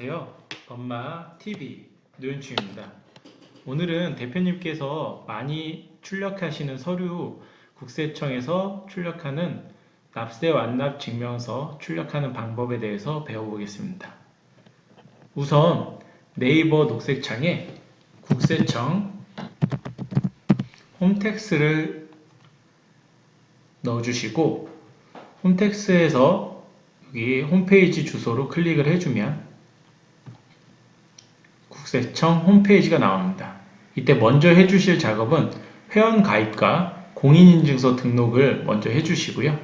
안녕하세요. 엄마 TV 노현충입니다. 오늘은 대표님께서 많이 출력하시는 서류 국세청에서 출력하는 납세 완납 증명서 출력하는 방법에 대해서 배워보겠습니다. 우선 네이버 녹색창에 국세청 홈택스를 넣어주시고 홈택스에서 여기 홈페이지 주소로 클릭을 해주면 국세청 홈페이지가 나옵니다. 이때 먼저 해주실 작업은 회원 가입과 공인인증서 등록을 먼저 해주시고요.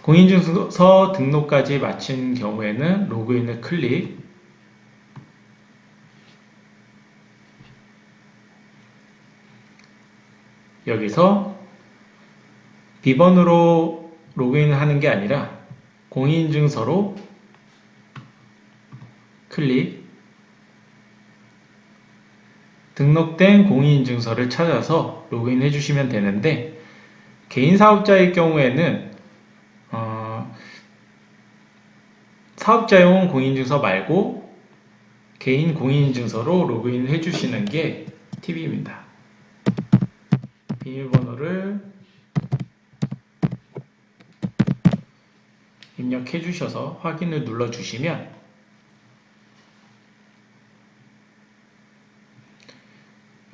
공인인증서 등록까지 마친 경우에는 로그인을 클릭 여기서 비번으로 로그인하는 게 아니라 공인인증서로 클릭 등록된 공인인증서를 찾아서 로그인 해 주시면 되는데 개인 사업자의 경우에는 어, 사업자용 공인인증서 말고 개인 공인인증서로 로그인 해 주시는 게 팁입니다. 비밀번호를 입력해 주셔서 확인을 눌러 주시면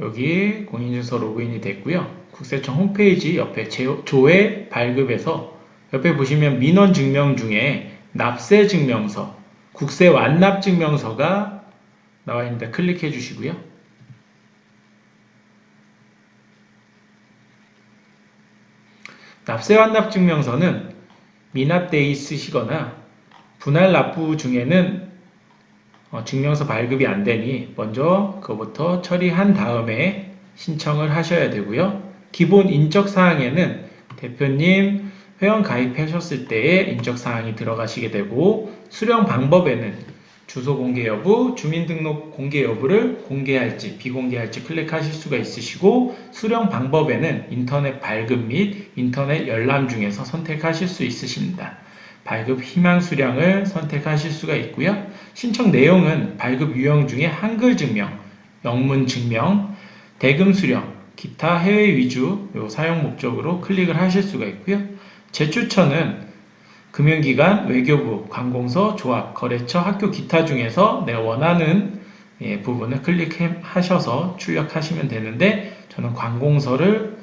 여기 공인인증서 로그인이 됐고요. 국세청 홈페이지 옆에 제- 조회 발급에서 옆에 보시면 민원 증명 중에 납세 증명서, 국세 완납 증명서가 나와 있는데 클릭해 주시고요. 납세 완납 증명서는 미납돼 있으시거나 분할 납부 중에는 어, 증명서 발급이 안 되니 먼저 그거부터 처리한 다음에 신청을 하셔야 되고요. 기본 인적 사항에는 대표님 회원 가입하셨을 때의 인적 사항이 들어가시게 되고 수령 방법에는 주소 공개 여부, 주민등록 공개 여부를 공개할지 비공개할지 클릭하실 수가 있으시고 수령 방법에는 인터넷 발급 및 인터넷 열람 중에서 선택하실 수 있으십니다. 발급 희망 수량을 선택하실 수가 있고요. 신청 내용은 발급 유형 중에 한글 증명, 영문 증명, 대금 수령, 기타 해외 위주 요 사용 목적으로 클릭을 하실 수가 있고요. 재추천은 금융기관, 외교부, 관공서, 조합, 거래처, 학교 기타 중에서 내가 원하는 예, 부분을 클릭하셔서 출력하시면 되는데 저는 관공서를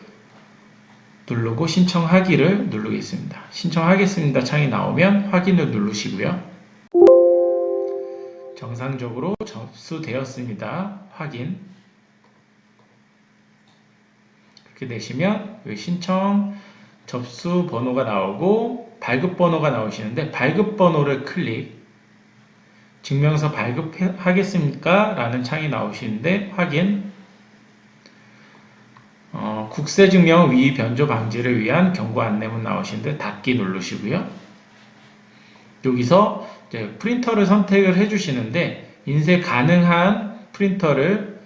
누르고 신청하기를 누르겠습니다. 신청하겠습니다 창이 나오면 확인을 누르시고요. 정상적으로 접수되었습니다. 확인. 그렇게 되시면 신청 접수 번호가 나오고 발급 번호가 나오시는데 발급 번호를 클릭 증명서 발급하겠습니까? 라는 창이 나오시는데 확인 어, 국세증명 위 변조 방지를 위한 경고 안내문 나오시는데 닫기 누르시고요. 여기서 프린터를 선택을 해주시는데 인쇄 가능한 프린터를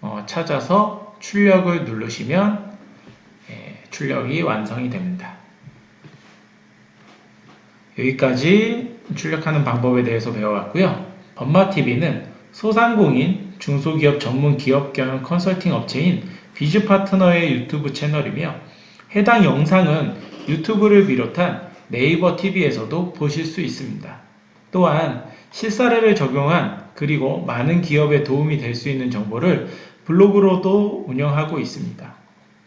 어, 찾아서 출력을 누르시면 예, 출력이 완성이 됩니다. 여기까지 출력하는 방법에 대해서 배워봤고요. 범마TV는 소상공인, 중소기업 전문 기업 경영 컨설팅 업체인 비즈 파트너의 유튜브 채널이며 해당 영상은 유튜브를 비롯한 네이버 TV에서도 보실 수 있습니다. 또한 실사례를 적용한 그리고 많은 기업에 도움이 될 수 있는 정보를 블로그로도 운영하고 있습니다.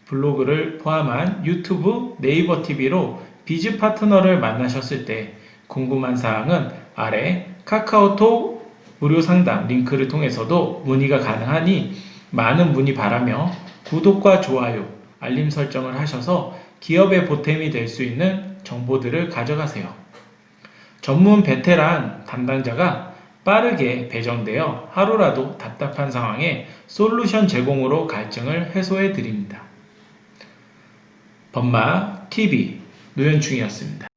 블로그를 포함한 유튜브, 네이버 TV로 비즈 파트너를 만나셨을 때 궁금한 사항은 아래 카카오톡 무료 상담 링크를 통해서도 문의가 가능하니 많은 문의 바라며 구독과 좋아요, 알림 설정을 하셔서 기업의 보탬이 될 수 있는 정보들을 가져가세요. 전문 베테랑 담당자가 빠르게 배정되어 하루라도 답답한 상황에 솔루션 제공으로 갈증을 해소해 드립니다. 범마 TV 노현충이었습니다.